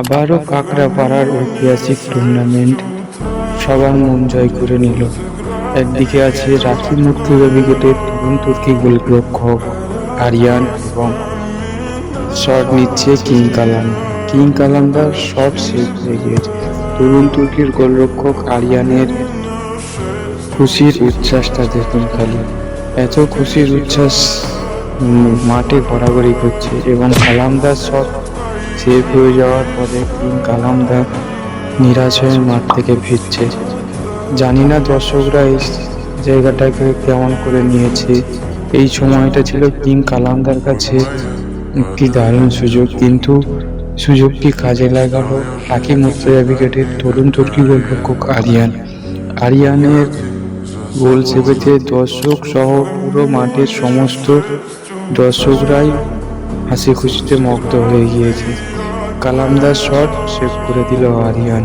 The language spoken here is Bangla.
আবারও কাকড়া পাড়ার ঐতিহাসিক টুর্নামেন্ট সবার মন জয় করে নিল। একদিকে আছে রাখি মূর্তি উইকেটের তরুণ তুর্কি গোলরক্ষক আরিয়ান এবং শট নিচ্ছে কিং কালাম। কিং কালামদার শট সেভ হয়ে গিয়েছে। তরুণ তুর্কির গোলরক্ষক আরিয়ানের খুশির উচ্ছ্বাসটা দেখুন খালি। এত খুশির উচ্ছ্বাস মাঠে ঘোরাঘুরি করছে এবং কালামদার শট সেভ হয়ে যাওয়ার পরে কিং কালামদার নিরাশ হয়ে মাঠ থেকে ফিরছে। জানি না দর্শকরা এই জায়গাটাকে কেমন করে নিয়েছে। এই সময়টা ছিল কিং কালামদার কাছে একটি দারুণ সুযোগ। কিন্তু সুযোগটি কাজে লাগালো লাকি মুর্তজা উইকেটের তরুণ তুর্কি গোলরক্ষক আরিয়ান। আরিয়ানের গোল সেভেতে দর্শক সহ পুরো মাঠের সমস্ত দর্শকরাই হাসি খুশিতে মগ্ন হয়ে গিয়েছে। কালামদার শট সেভ করে দিল আরিয়ান।